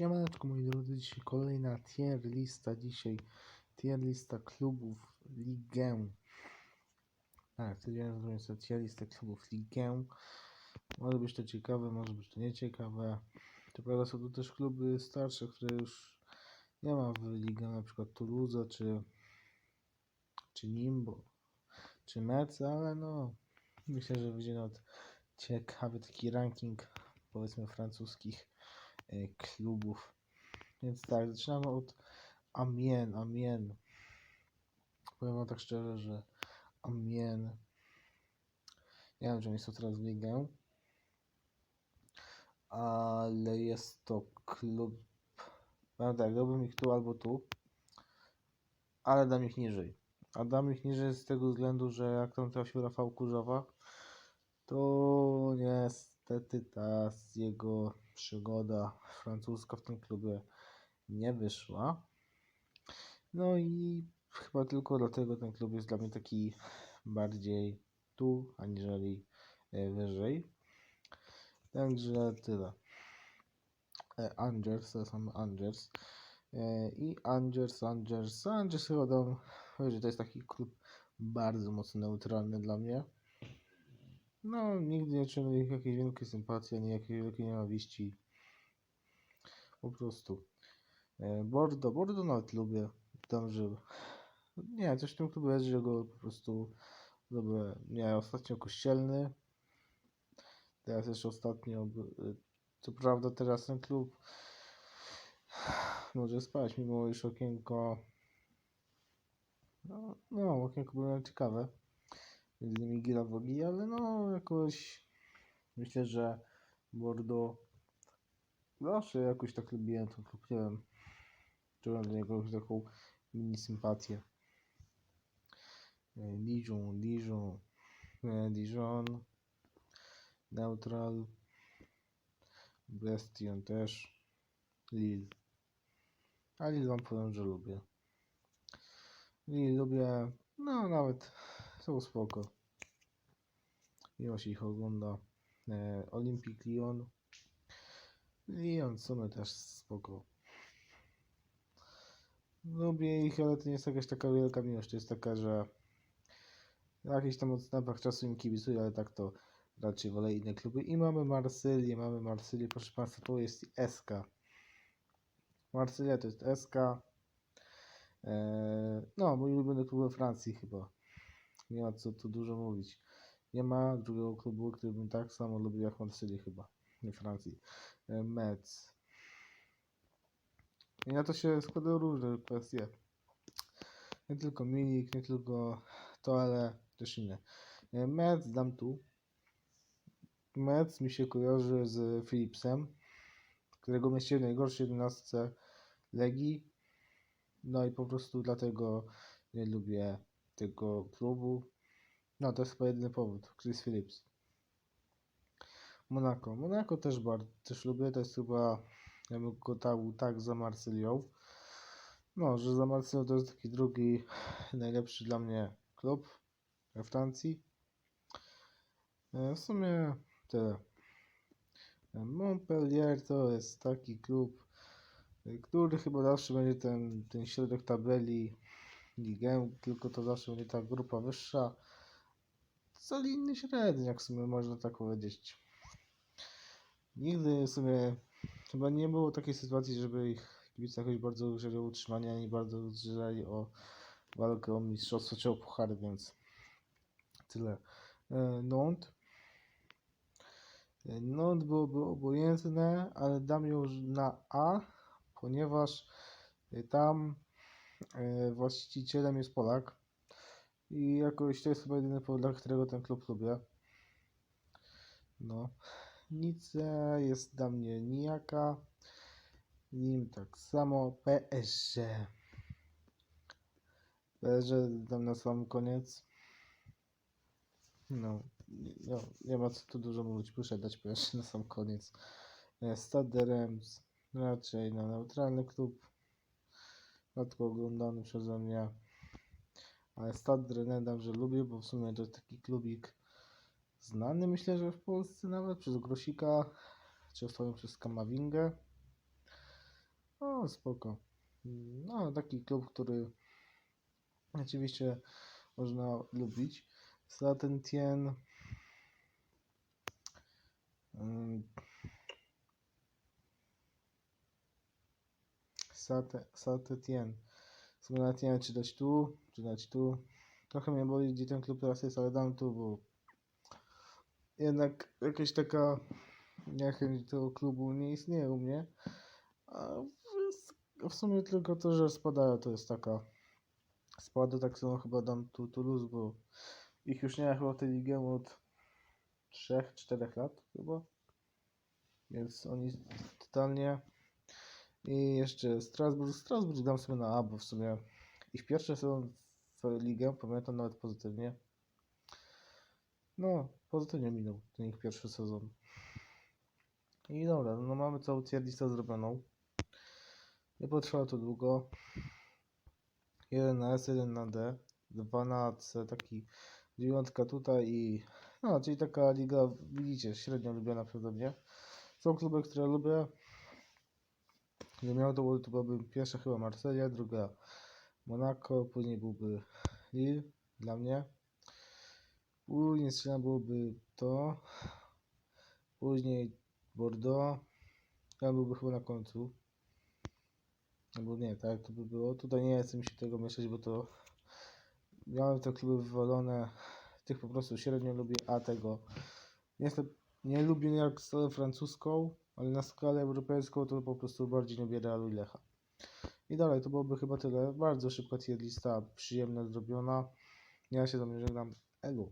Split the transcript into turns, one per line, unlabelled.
Siemaneczko moi drodzy, dzisiaj kolejna tier lista dzisiaj. Tier lista klubów Ligę. Tak, codziennie zrobię sobie tier listę klubów Ligę. Może być to ciekawe, może być to nieciekawe. To prawda są tu też kluby starsze, które już nie ma w Ligę, na przykład Toulouse czy, czy Nimbo, czy Metz, ale no myślę, że wyjdzie nawet ciekawy taki ranking powiedzmy francuskich klubów. Więc tak, zaczynamy od Amiens. Amiens. Powiem wam tak szczerze, że Amiens. Nie wiem, czy oni są teraz w ligę. Ale jest to klub. No tak, dałbym ich tu albo tu. Ale dam ich niżej. A dam ich niżej z tego względu, że jak tam trafił Rafał Kurzowa, to niestety ta z jego przygoda francuska w tym klubie nie wyszła. No i chyba tylko dlatego ten klub jest dla mnie taki bardziej tu, aniżeli e, wyżej. Także tyle. E, Angers, to są Angers. E, I Angers, Angers, Angers chyba dam, że to jest taki klub bardzo mocno neutralny dla mnie. No, nigdy nie czułem jakiejś wielkiej sympatii, ani jakiejś wielkiej nienawiści. Po prostu. E, Bordo, Bordo nawet lubię. Tam, że... Nie, coś w tym klubie jest, że go po prostu lubię. Nie, ostatnio kościelny. Teraz jeszcze ostatnio... b- Co prawda teraz ten klub może spać, mimo iż okienko... No, no okienko było ciekawe między innymi Gira Wogi, ale no jakoś myślę, że Bordeaux zawsze jakoś tak lubiłem ten klub, nie wiem, czułem do niego taką mini sympatię. E, Dijon, Dijon, e, Dijon, Neutral, Bastion też, Lille. A Lille wam powiem, że lubię. Lille lubię, no nawet są spoko. Miło się ich ogląda. E, Olympic Lyon. Lyon w sumie też spoko. Lubię ich, ale to nie jest jakaś taka wielka miłość. To jest taka, że na jakichś tam odstępach czasu im kibicuję, ale tak to raczej wolę inne kluby. I mamy Marsylię, mamy Marsylię, proszę Państwa, to jest SK. Marsylia to jest SK. E, no, mój ulubiony klub we Francji chyba. Nie ma co tu dużo mówić. Nie ma drugiego klubu, który bym tak samo lubił jak Marsylię chyba. We Francji. E, Metz. I na to się składają różne kwestie. Nie tylko Milik, nie tylko to, ale też inne. E, Metz dam tu. Metz mi się kojarzy z Philipsem, którego mieściłem w najgorszej 11 Legii. No i po prostu dlatego nie lubię tego klubu. No to jest chyba jedyny powód. Chris Phillips. Monaco. Monaco też bardzo też lubię. To jest chyba, ja bym go dał tak za Marsylią. No, że za Marsylią to jest taki drugi najlepszy dla mnie klub we Francji. E, W sumie tyle. Montpellier to jest taki klub, który chyba zawsze będzie ten, ten środek tabeli ligę, tylko to zawsze będzie ta grupa wyższa. Solidny średniak w sumie można tak powiedzieć. Nigdy w sumie chyba nie było takiej sytuacji, żeby ich kibice jakoś bardzo grzeli o utrzymanie, ani bardzo grzeli o walkę o mistrzostwo czy o puchary, więc tyle. E, Nantes. E, Nantes byłoby obojętne, ale dam ją na A, ponieważ e, tam właścicielem jest Polak i jakoś to jest chyba jedyny powód, dla którego ten klub lubię. No. Nice jest dla mnie nijaka. Nim tak samo PSG. PSG dam na sam koniec. No, nie- nie ma co tu dużo mówić, muszę dać PSG na sam koniec. E, Stade Reims raczej na neutralny klub. Rzadko oglądany przeze mnie. Ale Stade Rennes dam, że lubię, bo w sumie to taki klubik znany myślę, że w Polsce nawet przez Grosika, czy ostatnio przez Kamawingę. O, spoko. No, taki klub, który oczywiście można lubić. Saint-Étienne ym, Saint- Saint-Étienne. Wiem, czy dać tu, czy dać tu. Trochę mnie boli, gdzie ten klub teraz jest, ale dam tu, bo jednak jakaś taka niechęć tego klubu nie istnieje u mnie. A w, sumie tylko to, że spadają, to jest taka spada, tak samo chyba dam tu Toulouse, bo ich już nie ma chyba tej ligę od 3-4 lat chyba. Więc oni totalnie. I jeszcze Strasburg. Strasburg dam sobie na A, bo w sumie ich pierwszy sezon w ligę pamiętam nawet pozytywnie. No, pozytywnie minął ten ich pierwszy sezon. I dobra, no mamy całą tier zrobioną. Nie potrwało to długo. Jeden na S, jeden na D, dwa na C, taki dziewiątka tutaj i no, czyli taka liga, widzicie, średnio lubiana przeze mnie. Są kluby, które lubię. Nie miał to, to byłaby pierwsza chyba Marseilla, druga Monaco, później byłby Lille dla mnie. Później strzelana byłoby to. Później Bordeaux. Ja byłby chyba na końcu. Albo nie, tak to by było. Tutaj nie chcę mi się tego mieszać, bo to miałem te kluby wywalone. Tych po prostu średnio lubię, a tego niestety nie lubię jak skalę francuską, ale na skalę europejską to po prostu bardziej lubię Realu i Lecha. I dalej, to byłoby chyba tyle. Bardzo szybka tier lista, przyjemna, zrobiona. Ja się do mnie żegnam. Elu.